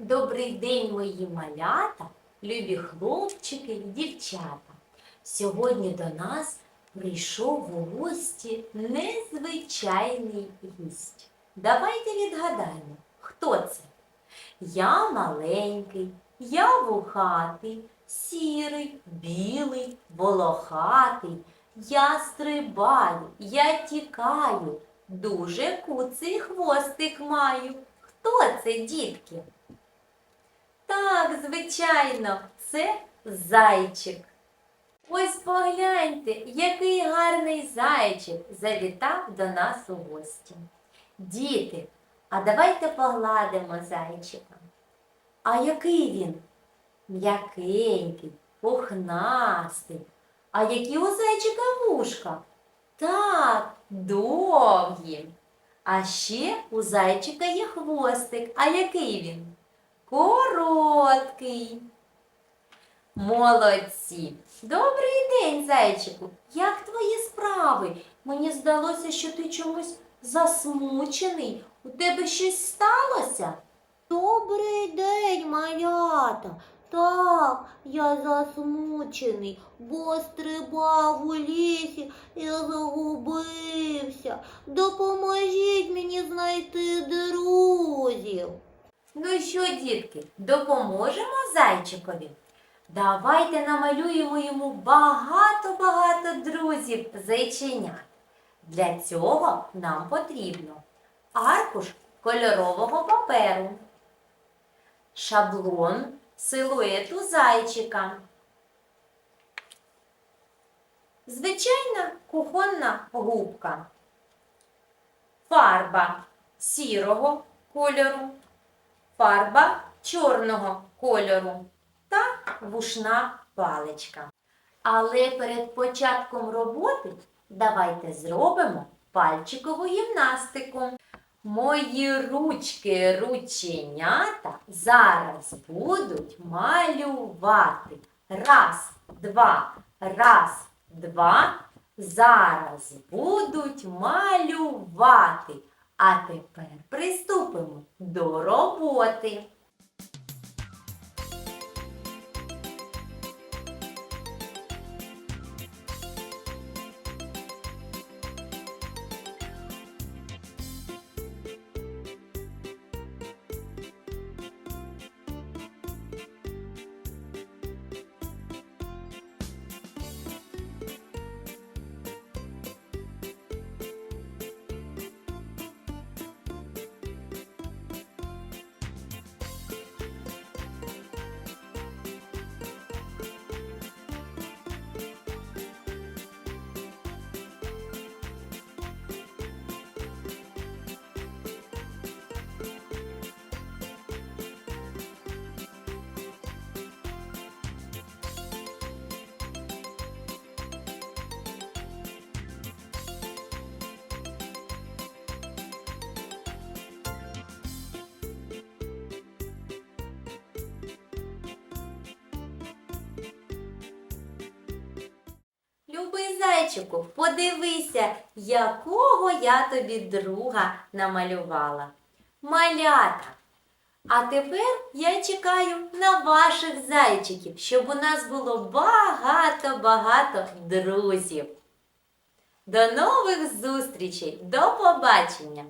Добрий день, мої малята, любі хлопчики і дівчата. Сьогодні до нас прийшов у гості незвичайний гість. Давайте відгадаємо, хто це? Я маленький, я вухатий, сірий, білий, волохатий. Я стрибаю, я тікаю, дуже куций хвостик маю. Хто це, дітки? Так, звичайно, це зайчик. Ось погляньте, який гарний зайчик завітав до нас у гості. Діти, а давайте погладимо зайчика. А який він? М'якенький, пухнастий. А які у зайчика вушка? Так, довгі. А ще у зайчика є хвостик. А який він? Короткий. Молодці. Добрий день, зайчику. Як твої справи? Мені здалося, що ти чомусь засмучений. У тебе щось сталося? Добрий день, малята. Так, я засмучений, бо стрибав у лісі і загубився. Допоможіть мені знайти. Ну що, дітки, допоможемо зайчикові? Давайте намалюємо йому багато-багато друзів зайченят. Для цього нам потрібно аркуш кольорового паперу, шаблон силуету зайчика, звичайна кухонна губка, фарба сірого кольору, фарба чорного кольору та вушна паличка. Але перед початком роботи давайте зробимо пальчикову гімнастику. Мої ручки рученята зараз будуть малювати. Раз, два, раз, два. Зараз будуть малювати. А тепер приступимо до роботи. Зайчику, подивися, якого я тобі друга намалювала. Малята. А тепер я чекаю на ваших зайчиків, щоб у нас було багато-багато друзів. До нових зустрічей! До побачення!